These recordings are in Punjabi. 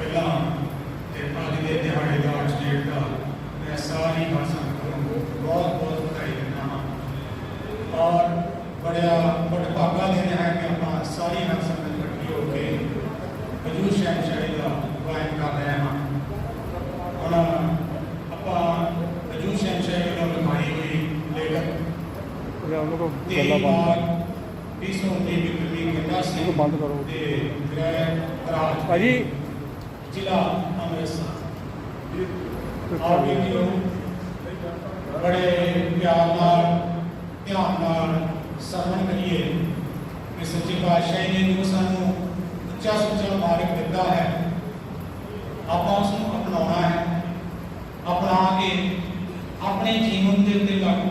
ਪਹਿਲਾਂ ਤੇ ਅੱਜ ਦੇ ਦਿਹਾੜੇਦਾਰ ਦਾ ਮੈਂ ਸਾਰੀ ਭਾਸ਼ਾ ਸੰਗਤ ਨੂੰ ਬਹੁਤ ਬਹੁਤ ਵਧਾਈ ਦਿੰਦਾ ਹਾਂ ਔਰ ਬੜਿਆ ਬੜਭਾਗਾ ਦਿਨ ਹੈ ਕਿ ਆਪਾਂ ਸਾਰੀ ਹਰ ਸੰਗਤ ਇਕੱਠੀ ਹੋ ਕੇ ਹਜੂਰ ਸ਼ਹਿਨਸ਼ਾਹੀ ਦਾ ਵਾਇਨ ਕਰ ਰਹੇ ਹਾਂ ਹੁਣ ਆਪਾਂ ਹਜੂਰ ਸ਼ਹਿਨਸ਼ਾਹੀ ਵੱਲੋਂ ਲਿਖਾਈ ਹੋਈ ਲੇਖਕ ਜਾਂ ਉਹਨਾਂ ਤੇ ਗੱਲਾਂ ਬੰਦ ਕਰੋ। ਬੰਦ ਕਰੋ। ਭਾਜੀ। ਜ਼ਿਲ੍ਹਾ ਅੰਮ੍ਰਿਤਸਰ। ਆਪ ਜੀ ਨੂੰ ਬੜੇ ਪਿਆਰ ਨਾਲ ਧਿਆਨ ਨਾਲ ਸਰਵਣ ਕਰੀਏ। ਕਿ ਸੱਚੇ ਪਾਤਸ਼ਾਹ ਨੇ ਜੋ ਸਾਨੂੰ ਉੱਚਾ ਸੁੱਚਾ ਮਾਰਗ ਦਿੱਤਾ ਹੈ ਆਪਾਂ ਉਸ ਨੂੰ ਅਪਣਾਉਣਾ ਹੈ। ਅਪਣਾ ਕੇ ਆਪਣੇ ਜੀਵਨ ਦੇ ਉੱਤੇ ਲਾਗੂ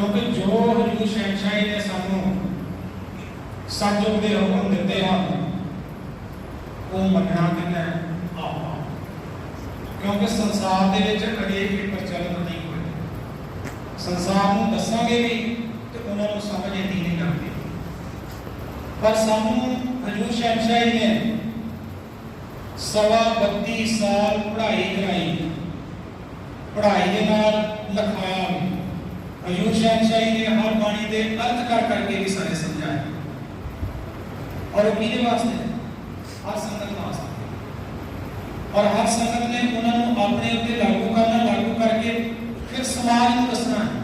ਕਿਉਂਕਿ ਜੋ ਹਜੂਰ ਸ਼ਹਿਨਸ਼ਾਹੀ ਨੇ ਸਾਨੂੰ ਸੰਜੋਗ ਦੇ ਹੁਕਮ ਦਿੱਤੇ ਹਨ ਉਹ ਮੰਨਣਾ ਕਿੰਨਾ ਆਪਾਂ ਕਿਉਂਕਿ ਸੰਸਾਰ ਦੇ ਵਿੱਚ ਅਨੇਕ ਹੀ ਪ੍ਰਚਲਿਤ ਨਹੀਂ ਹੋਏ ਸੰਸਾਰ ਨੂੰ ਦੱਸਾਂਗੇ ਵੀ ਤੇ ਉਹਨਾਂ ਨੂੰ ਸਮਝ ਆਉਂਦੀ ਨਹੀਂ ਲੱਗਦੀ। ਪਰ ਸਾਨੂੰ ਹਜੂਰ ਸ਼ਹਿਨਸ਼ਾਹੀ ਨੇ ਸਵਾ 32 ਸਾਲ ਪੜ੍ਹਾਈ ਕਰਾਈ। ਪੜ੍ਹਾਈ ਦੇ ਨਾਲ ਲਿਖਾਇਆ। ਵੀ ਹਜੂਰ ਸ਼ਹਿਨਸ਼ਾਹੀ ਨੇ ਹਰ ਬਾਣੀ ਦੇ ਅਰਥ ਕਰ ਕਰਕੇ ਵੀ ਸਾਰੇ ਸਮਝਾਏ ਔਰ ਉਹ ਕਿਹਦੇ ਵਾਸਤੇ ਹਰ ਸੰਗਤ ਵਾਸਤੇ ਔਰ ਹਰ ਸੰਗਤ ਨੇ ਉਹਨਾਂ ਨੂੰ ਆਪਣੇ ਉੱਤੇ ਲਾਗੂ ਕਰਨਾ ਲਾਗੂ ਕਰਕੇ ਫਿਰ ਸਮਾਜ ਨੂੰ ਦੱਸਣਾ ਹੈ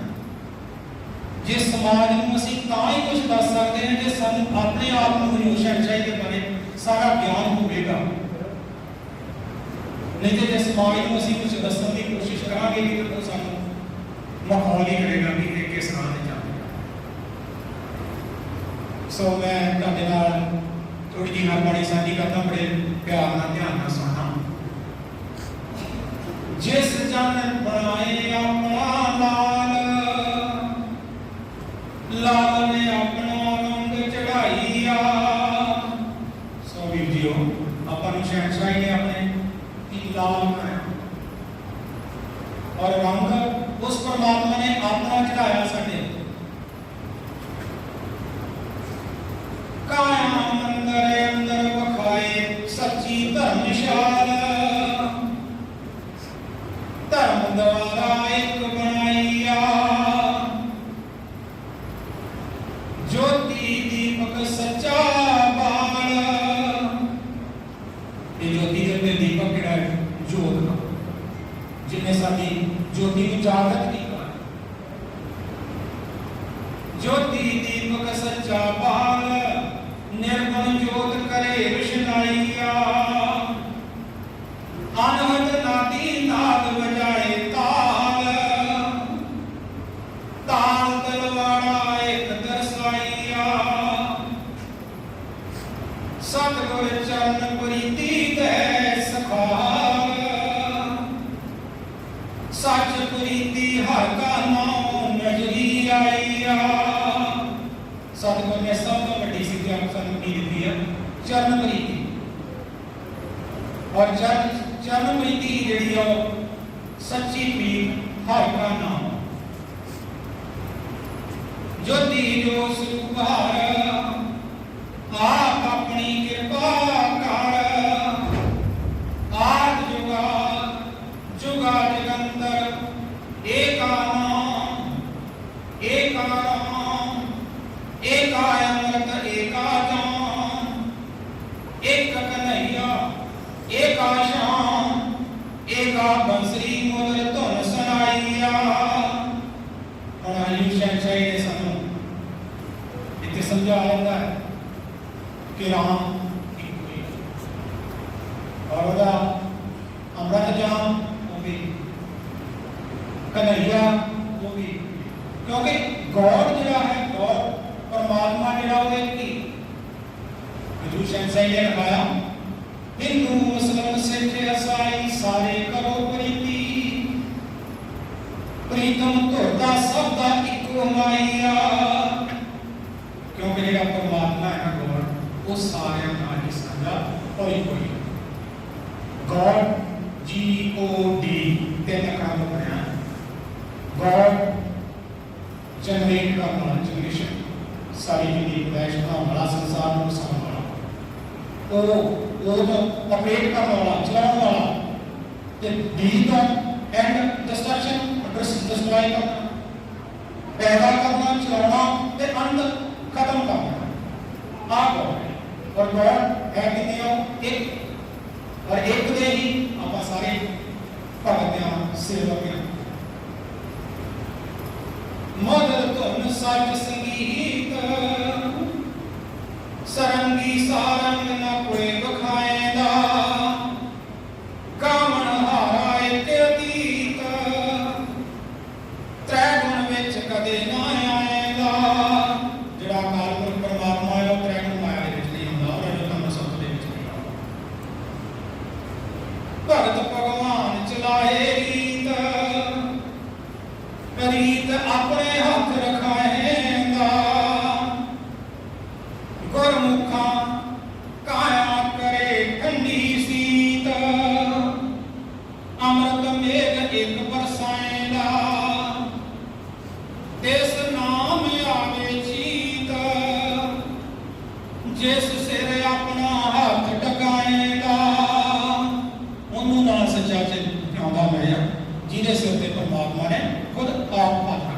ਜੇ ਸਮਾਜ ਨੂੰ ਅਸੀਂ ਤਾਂ ਹੀ ਕੁਝ ਦੱਸ ਸਕਦੇ ਹਾਂ ਜੇ ਸਾਨੂੰ ਆਪਣੇ ਆਪ ਨੂੰ ਹਜੂਰ ਸ਼ਹਿਨਸ਼ਾਹੀ ਦੇ ਬਾਰੇ ਸਾਰਾ ਗਿਆਨ ਹੋਵੇਗਾ ਨਹੀਂ ਤੇ ਜੇ ਸਮਾਜ ਨੂੰ ਅਸੀਂ ਕੁਝ ਦੱਸਣ ਦੀ ਕੋਸ਼ਿਸ਼ ਕਰਾਂਗੇ ਵੀ ਤਾਂ ਉਹ ਸਾਨੂੰ ਮਾਹੌਲ ਹੀ ਕਰੇਗਾ ਵੀ ਇਹ ਕਿਸ ਰਾਹ ਤੇ ਚੱਲੇਗਾ ਸੋ ਮੈਂ ਤੁਹਾਡੇ ਨਾਲ ਥੋੜੀ ਜਿਹੀ ਹਰਬਾਣੀ ਸਾਂਝੀ ਕਰਦਾ, ਬੜੇ ਪਿਆਰ ਨਾਲ ਧਿਆਨ ਨਾਲ ਸੁਣਨਾ ਜਿਸ ਜਨ ਬਣਾਏ ਆਪਣਾ ਲਾਲ ਲਾਲ ਨੇ ਆਪਣਾ ਰੰਗ ਚੜਾਈਆ। ਸੋ ਵੀਰ ਆਪਾਂ ਨੂੰ ਸ਼ਹਿਨਸ਼ਾਹੀ ਨੇ ਆਪਣੇ ਕੀ ਲਾਲ ਬਣਾਇਆ ਔਰ ਰੰਗ ਉਸ ਪਰਮਾਤਮਾ ਨੇ ਆਪਣਾ ਚੜਾਇਆ ਸਾਡੇ ਚਰਨ ਪ੍ਰੀਤੀ ਔਰ ਚਰਨ ਚਰਨ ਪ੍ਰੀਤੀ ਜਿਹੜੀ ਆ ਉਹ ਸੱਚੀ ਪ੍ਰੀਤ ਹਰ ਕਾ ਨਾਮ ਜੋਤੀ ਜੋ ਸੁਭਾਰ ਆਪ ਆਪਣੀ ਕਿਰਪਾ ਕਰ ਆਦ ਜੁਗਾ ਜੁਗਾ ਜਗੰਤਰ ਏਕਾ ਨਾਮ ਏਕਾ ਏਕਾ ਬੰਸਰੀ ਮੁਦਰ ਧੁਨ ਸੁਨਾਈਆ ਹੁਣ ਹਜੂਰ ਸ਼ਹਿਨਸ਼ਾਹੀ ਨੇ ਸਾਨੂੰ ਇੱਥੇ ਸਮਝਾਇਆ ਜਾਂਦਾ ਹੈ ਕਿ ਰਾਮ ਇੱਕੋ ਹੀ ਹੈ। ਔਰ ਉਹਦਾ ਅੰਮ੍ਰਿਤ ਜਾਮ ਉਹ ਵੀ ਕਨਈਆ ਉਹ ਵੀ ਕਿਉਂਕਿ ਗੋਡ ਜਿਹੜਾ ਹੈ ਗੋਡ ਪਰਮਾਤਮਾ ਜਿਹੜਾ ਉਹ ਇੱਕ ਹੀ ਹਜੂਰ ਸ਼ਹਿਨਸ਼ਾਹੀ ਨੇ ਲਿਖਾਇਆ ਹਿੰਦੂ ਮੁਸਲਮ ਸਿੱਖ ਈਸਾਈ ਸਾਰੇ ਕਰੋ ਪ੍ਰੀਤੀ ਪ੍ਰੀਤਮ ਧੁਰਦਾ ਸਭ ਦਾ ਇੱਕੋ ਮਾਈਆ ਕਿਉਂਕਿ ਜਿਹੜਾ ਪਰਮਾਤਮਾ ਹੈ ਨਾ ਗੋਡ, ਉਹ ਸਾਰਿਆਂ ਨਾਲ ਹੀ ਸਾਂਝਾ ਹੋਈ ਹੋਈ ਹੈ। ਗੋਡ ਜੀ ਓ ਡੀ ਤਿੰਨ ਅੱਖਰਾਂ ਤੋਂ ਬਣਿਆ। ਗੋਡ ਜਨਰੇਟ ਕਰਨ ਵਾਲਾ ਜਨਰੇਸ਼ਨ ਸਾਰੀ ਜਿਹੜੀ ਪੈਸ਼ ਬਣਾਉਣ ਵਾਲਾ, ਸੰਸਾਰ ਨੂੰ ਵਸਾਉਣ ਵਾਲਾ। ਉਹ ਉਹ ਤੋਂ ਆਪਰੇਟ ਕਰਨ ਵਾਲਾ, ਚਲਾਉਣ ਵਾਲਾ ਤੇ ਡੀ ਤੋਂ ਐਂਡ ਡਿਸਟਰਕਸ਼ਨ ਡਿਸਟਰਾਈ ਕਰਨਾ ਪੈਦਾ ਕਰਨਾ ਚਲਾਉਣਾ ਤੇ ਅੰਤ ਖਤਮ ਕਰਨਾ ਆਹ ਗੋਡ ਹੈ ਔਰ ਹੈ ਕਿੰਨੇ ਹੋ? ਇੱਕ ਔਰ ਇੱਕ ਦੇ ਹੀ ਆਪਾਂ ਸਾਰੇ ਭਗਤ ਹਾਂ ਸੇਵਕ ਹਾਂ ਮਦਰ ਧੁਨ ਸੱਚ ਸੰਗੀਤ ਜਿਸ ਸਿਰ ਆਪਣਾ ਹੱਥ ਟਕਾਏਂਦਾ ਉਹਨੂੰ ਨਾਲ ਸੱਚਾ ਜਿਉਂਦਾ ਮਿਲਿਆ, ਜਿਹਦੇ ਸਿਰ ਤੇ ਪਰਮਾਤਮਾ ਨੇ ਖੁਦ ਆਪ ਹੱਥ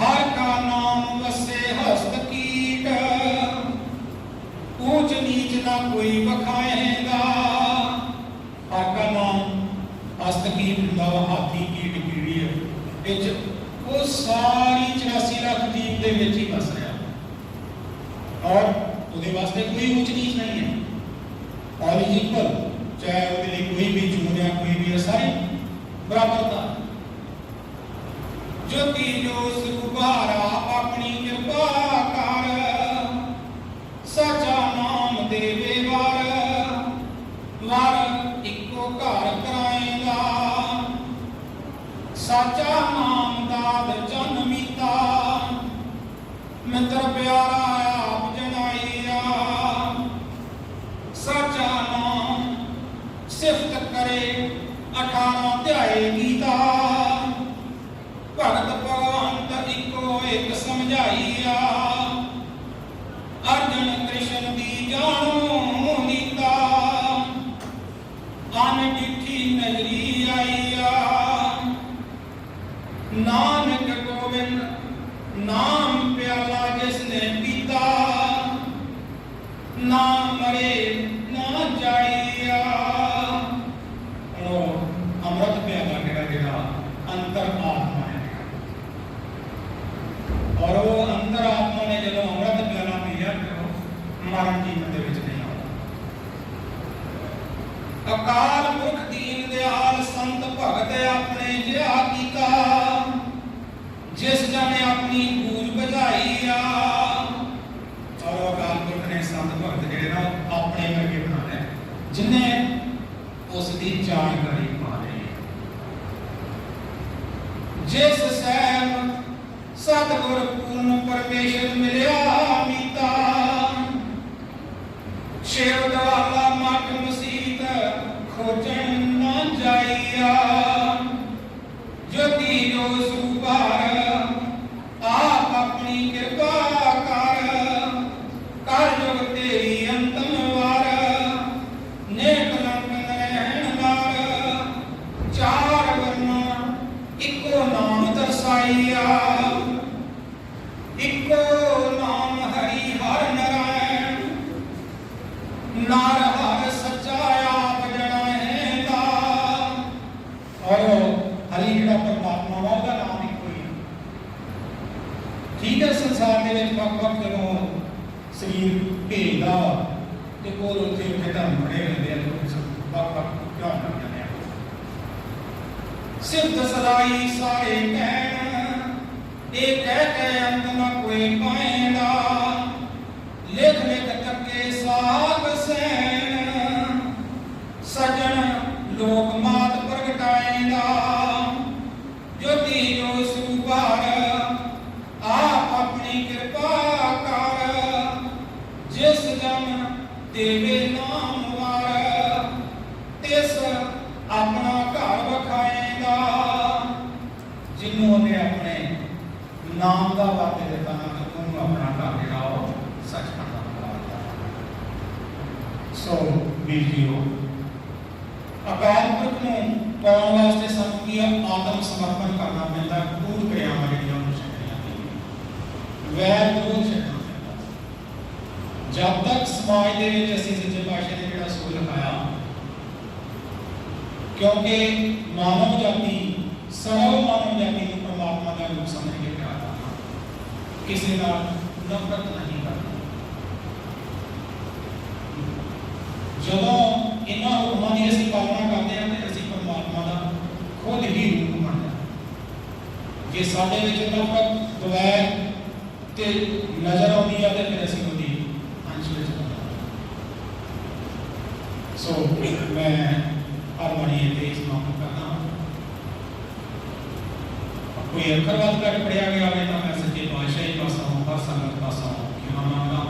ਹਰ ਕਾ ਨਾਮ ਵਸੇ ਹਸਤ ਕੀਟ, ਊਚ ਨੀਚ ਨਾ ਕੋਈ ਵਖਾਏਗਾ। ਹਰ ਕਾ ਨਾਮ ਹਸਤ ਕੀਟ ਹੁੰਦਾ ਹਾਥੀ ਕੀਟ ਕੀੜੀ ਹੈ। ਵਿੱਚ ਉਹ ਸਾਰੀ 84 ਲੱਖ ਜੀਵ ਦੇ ਵਿੱਚ ਹੀ ਵਸ ਰਿਹਾ। ਔਰ ਉਹਦੇ ਵਾਸਤੇ ਕੋਈ ਊਚ ਨੀਚ ਨਹੀਂ ਹੈ। ਔਰ ਇਕੁਅਲ ਚਾਹੇ ਉਹਦੇ ਲਈ ਕੋਈ ਵੀ ਚੂਨ ਜਾਂ ਕੋਈ ਵੀ ਹੈ, ਸਾਰੀ ਬਰਾਬਰਤਾ ਜੋਤੀ ਜੋ ਸੁਭਾਰਾ ਆਪਣੀ ਕਿਰਪਾ ਕਰ ਸਚਾ ਨਾਮ ਦੇਵੇ ਵਾਰ ਵਾਰ ਇੱਕੋ ਘਰ ਕਰਾਏਗਾ। ਸਚਾ ਨਾਮ ਦਾਦ ਜਨ ਮਿੱਤਰ ਪਿਆਰਾ ਨਾ ਮਰੇ, ਨਾ ਜਾਈਆ ਉਹ ਅੰਮ੍ਰਿਤ ਪਿਆਲਾ ਜਿਹੜਾ ਜਿਹੜਾ ਅੰਤਰ ਆਤਮਾ ਹੈ। ਔਰ ਉਹ ਅੰਤਰ ਆਤਮਾ ਨੇ ਜਦੋਂ ਅੰਮ੍ਰਿਤ ਪਿਆਲਾ ਪੀਆ, ਫਿਰ ਮਰਨ ਜੀਵਨ ਦੇ ਵਿੱਚ ਨਹੀਂ ਆਉਂਦਾ। ਅਕਾਲ ਪੁਰਖ ਦੀਨ ਦਿਆਲ ਸੰਤ ਭਗਤ ਆਪਣੇ ਜਿਹਾ ਕੀਤਾ ਜਿਸ ਜਨੇ ਆਪਣੀ ਗੂੰਜ ਬੁਝਾਈ ਆ ਔਰ ਉਹ ਅਕਾਲ ਪੁਰਖ ਨੇ ਸੰਤ ਭਗਤ ਜਿਹੜੇ ਨਾ ਉਹ ਆਪਣੇ ਵਰਗੇ ਬਣਾ ਲਏ ਜਿਨੇ ਉਸ ਦੀ ਜਾਣਕਾਰੀ ਪਾ ਲਈ ਜਿਸ ਸਹਿਬ ਸਤਿਗੁਰ ਪੂਰਨ ਪਰਮੇਸ਼ਰ ਮਿਲਿਆ ਮੀਤਾ, ਸ਼ੇਰ ਦਵਾਲਾ ਮੱਠ ਮਸੀਤ ਖੋਜਣ ਨਾ ਜਾਈਆ। ਇੱਕੋ ਨਾਮ ਹਰੀ ਹਰ ਨਰਾਇਣ। ਨਾਰ ਹਰ ਸੱਚਾ ਆਪ ਜਣਾਏਗਾ। ਔਰ ਹਰੀ ਜਿਹੜਾ ਪਰਮਾਤਮਾ ਵਾ ਉਹਦਾ ਨਾਮ ਇੱਕੋ ਹੀ ਹੈ ਠੀਕ ਹੈ ਸੰਸਾਰ ਦੇ ਵਿੱਚ ਵੱਖ ਵੱਖ ਜਦੋਂ ਸਰੀਰ ਭੇਜਦਾ ਵਾ, ਤੇ ਕੋਲ ਉੱਥੇ ਉੱਥੇ ਧਰਮ ਬਣੇ ਹੁੰਦੇ ਆ ਲੋਕ ਵੱਖ ਵੱਖ ਕਿਉਂ ਕਰ ਜਾਂਦੇ ਆ। ਸਿੱਧ ਸਦਾਈ ਸਾਰੇ ਕਹਿਣ ਇਹ ਕਹਿ ਕੇ ਅੰਤ ਕੋਈ ਪਾਏਗਾ ਲਿਖ ਲਿਖ ਤੱਕੇ ਸਾਧ ਸੈਨ ਸਜਣ ਲੋਕ ਮਾਤ ਪ੍ਰਗਟਾਏਗਾ ਜੋਤੀ ਜੋ ਸੁਭਾਰ ਆਪ ਆਪਣੀ ਕਿਰਪਾ ਕਰ। ਜਿਸ ਜਨ ਦੇਵੇ ਨਾਮ ਨਾਮ ਦਾ ਵਾਅਦਾ ਦਿੱਤਾ ਨਾ ਕਿ ਉਹਨੂੰ ਆਪਣਾ ਘਰ ਜਿਹੜਾ ਉਹ ਸੱਚਖੰਡ ਦਾ ਬਣਾਉਂਦਾ ਸੋ ਵੀਰ ਅਕਾਲ ਨੂੰ ਪਾਉਣ ਵਾਸਤੇ ਸਾਨੂੰ ਕੀ ਆਤਮ ਸਮਰਪਣ ਕਰਨਾ ਪੈਂਦਾ ਕੂੜ ਕਿਰਿਆਵਾਂ ਜਿਹੜੀਆਂ ਉਹਨੂੰ ਛੱਡਣੀਆਂ ਪੈਂਦੀਆਂ। ਵੈਰ ਵਿਰੋਧ ਛੱਡਣਾ ਪੈਂਦਾ। ਜਦ ਤੱਕ ਸਮਾਜ ਦੇ ਵਿੱਚ ਅਸੀਂ ਸੱਚੇ ਪਾਤਸ਼ਾਹ ਨੇ ਜਿਹੜਾ ਸੂਲ ਲਗਾਇਆ ਕਿਉਂਕਿ ਮਾਨਵ ਜਾਤੀ, ਸਰਵ ਮਾਨਵ ਜਾਤੀ ਨੂੰ ਪਰਮਾਤਮਾ ਦਾ ਰੂਪ ਸਮਝ ਕੇ ਕਿਸੇ ਨਾਲ ਨਫ਼ਰਤ ਨਹੀਂ ਕਰਨੀ ਜਦੋਂ ਇਹਨਾਂ ਹੁਕਮਾਂ ਦੀ ਅਸੀਂ ਪਾਲਣਾ ਕਰਦੇ ਹਾਂ ਤੇ ਅਸੀਂ ਪਰਮਾਤਮਾ ਦਾ ਖੁਦ ਹੀ ਰੂਪ ਬਣਦਾ ਜੇ ਸਾਡੇ ਵਿੱਚ ਨਫ਼ਰਤ ਦੁਆਰ ਤੇ ਨਜ਼ਰ ਆਉਂਦੀ ਹੈ ਤੇ ਫਿਰ ਅਸੀਂ ਉਹਦੀ ਅੰਸ਼ ਵਿੱਚ ਸੋ ਮੈਂ ਹਾਰਮੋਨੀਏ ਤੇ ਇਸ ਨੂੰ ਕਰਦਾ ਕੋਈ ਅੱਖਰ ਵੱਧ ਪੜਿਆ ਗਿਆ ਹੋਵੇ ਤਾਂ ਮੈਂ ਸੱਚੇ ਪਾਤਸ਼ਾਹੀ ਪਾਸੋਂ ਹਰ ਸੰਗਤ ਪਾਸੋਂ ਖਿਮਾ ਮੰਗਦਾ